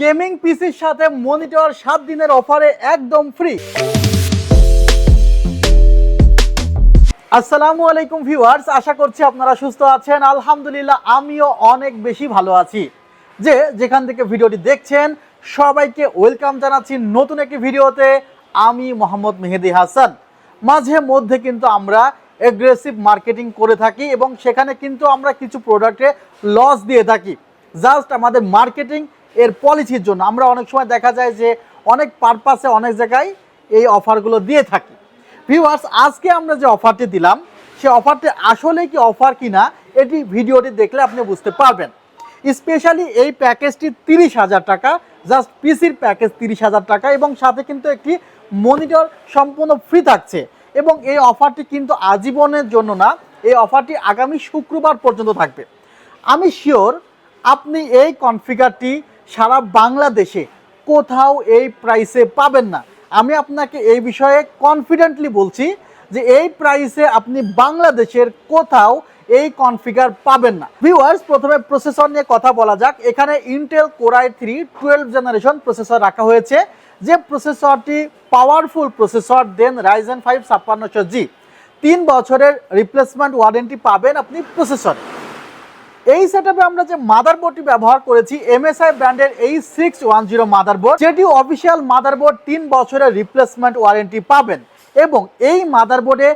Gaming পিসির সাথে monitor সাত দিনের অফারে একদম ফ্রি আসসালামু আলাইকুম ভিউয়ার্স আশা করছি আপনারা সুস্থ আছেন। আলহামদুলিল্লাহ, আমিও অনেক বেশি ভালো আছি। যে যেখান থেকে ভিডিওটি দেখছেন, সবাইকে ওয়েলকাম জানাচ্ছি নতুন একটি ভিডিওতে। আমি মোহাম্মদ মেহেদি হাসান। মাঝে মধ্যে কিন্তু আমরা এগ্রেসিভ মার্কেটিং করে থাকি এবং সেখানে কিন্তু আমরা কিছু প্রোডাক্টে লস দিয়ে থাকি। জাস্ট আমাদের মার্কেটিং এর পলিসির জন্য। আমরা অনেক সময় দেখা যায় যে অনেক পারপাসে অনেক জায়গায় এই অফারগুলো দিয়ে থাকি। ভিউয়ার্স আজকে আমরা যে অফারটি দিলাম, সে অফারটি আসলে কি অফার কিনা, এটি ভিডিওটি দেখলে আপনি বুঝতে পারবেন। স্পেশালি এই প্যাকেজটি তিরিশ হাজার টাকা জাস্ট পিসির প্যাকেজ তিরিশ হাজার টাকা এবং সাথে কিন্তু একটি মনিটর সম্পূর্ণ ফ্রি থাকছে। এবং এই অফারটি কিন্তু আজীবনের জন্য না, এই অফারটি আগামী শুক্রবার পর্যন্ত থাকবে। আমি শিওর আপনি এই কনফিগারটি সারা বাংলাদেশে কোথাও এই প্রাইসে পাবেন না। আমি আপনাকে এই বিষয়ে কনফিডেন্টলি বলছি যে এই প্রাইসে আপনি বাংলাদেশের কোথাও এই কনফিগার পাবেন না। ভিউয়ার্স প্রথমে প্রসেসর নিয়ে কথা বলা যাক। এখানে Intel core i three twelve generation processor রাখা হয়েছে। যে প্রসেসরটি powerful processor then Ryzen five ছাপ্পান্নশো G তিন বছরের রিপ্লেসমেন্ট ওয়ারেন্টি পাবেন আপনি প্রসেসরে এই সেটআপে আমরা যে মাদারবোর্ডটি ব্যবহার করেছি এমএসআই ব্র্যান্ডের এই সিক্স ওয়ান জিরো মাদারবোর্ড যেটি অফিসিয়াল মাদারবোর্ড তিন বছরের রিপ্লেসমেন্ট ওয়ারেন্টি পাবেন এবং এই মাদারবোর্ডে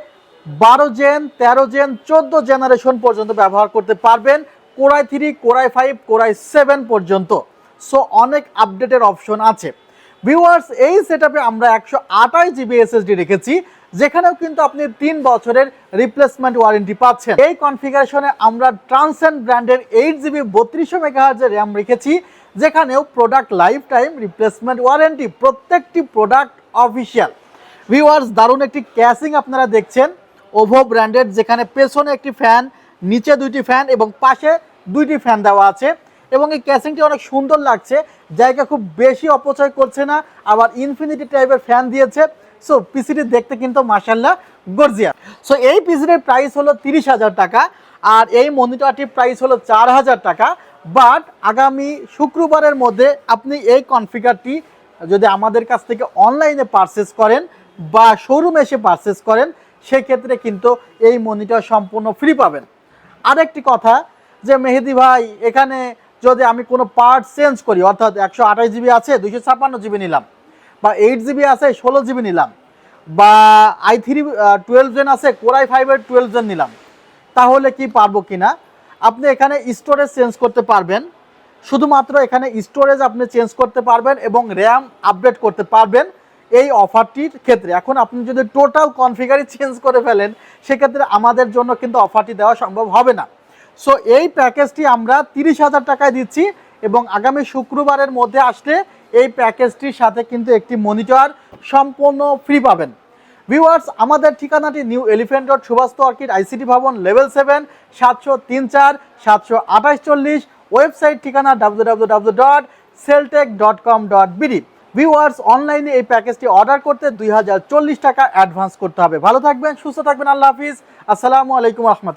বারো জেন তেরো জেন চোদ্দ জেনারেশন পর্যন্ত ব্যবহার করতে পারবেন core i three core i five core i seven পর্যন্ত। সো অনেক আপডেটের অপশন আছে। ভিউয়ার্স এই সেটআপে আমরা একশো আঠাশ জিবি এসএসডি রেখেছি, যেখানেও কিন্তু আপনি তিন বছরের রিপ্লেসমেন্ট ওয়ারেন্টি পাচ্ছেন। এই কনফিগারেশনে আমরা ট্রান্সেন্ড ব্র্যান্ডের এইট জিবি বত্রিশশো মেগাহার্জের র্যাম রেখেছি, যেখানেও product lifetime replacement warranty প্রত্যেকটি প্রোডাক্ট অফিসিয়াল ভিউয়ার্স দারুণ একটি ক্যাসিং আপনারা দেখছেন। ওভো ব্র্যান্ডের যেখানে পেছনে একটি ফ্যান নিচে দুইটি ফ্যান এবং পাশে দুইটি ফ্যান দেওয়া আছে। এবং এই ক্যাসিংটি অনেক সুন্দর লাগছে। জায়গা খুব বেশি অপচয় করছে না, আবার ইনফিনিটি টাইপের ফ্যান দিয়েছে। সো পিসিটি দেখতে কিন্তু মাসাল্লাহ গর্জিয়া সো এই পিসিটির প্রাইস হলো তিরিশ হাজার টাকা, আর এই মনিটরটির প্রাইস হলো চার হাজার টাকা। বাট আগামী শুক্রবারের মধ্যে আপনি এই কনফিগারটি যদি আমাদের কাছ থেকে অনলাইনে পারচেস করেন বা শোরুমে এসে পারচেস করেন, সেক্ষেত্রে কিন্তু এই মনিটর সম্পূর্ণ ফ্রি পাবেন। আরেকটি কথা যে, মেহেদি ভাই, এখানে যদি আমি কোনো পার্ট চেঞ্জ করি, অর্থাৎ একশো আঠাশ জিবি আছে, দুইশো ছাপ্পান্ন জিবি নিলাম, বা এইট জিবি আছে, ষোলো জিবি নিলাম, বা আই থ্রি টুয়েলভ জেন আছে, কোরাই ফাইভের টুয়েলভ জেন নিলাম, তাহলে কি পারব কিনা? আপনি এখানে স্টোরেজ চেঞ্জ করতে পারবেন, শুধুমাত্র এখানে স্টোরেজ আপনি চেঞ্জ করতে পারবেন এবং র্যাম আপডেট করতে পারবেন এই অফারটির ক্ষেত্রে। এখন আপনি যদি টোটাল কনফিগারই চেঞ্জ করে ফেলেন, সেক্ষেত্রে আমাদের জন্য কিন্তু অফারটি দেওয়া সম্ভব হবে না। সো এই প্যাকেজটি আমরা তিরিশ হাজার টাকায় দিচ্ছি এবং আগামী শুক্রবারের মধ্যে আসলে এই প্যাকেজটির সাথে কিন্তু একটি মনিটর সম্পূর্ণ ফ্রি পাবেন। ভিউয়ার্স আমাদের ঠিকানাটি New Elephant Road Subhash Orchid ICT ভবন লেভেল সেভেন সাতশো তিন চার, সাতশো আঠাশ চল্লিশ ওয়েবসাইট ঠিকানা W W W dot Celltech dot com dot BD viewers অনলাইনে এই প্যাকেজটি অর্ডার করতে দুই হাজার চল্লিশ টাকা অ্যাডভান্স করতে হবে। ভালো থাকবেন, সুস্থ থাকবেন, আল্লাহ হাফিজ। আসসালামু আলাইকুম রহমত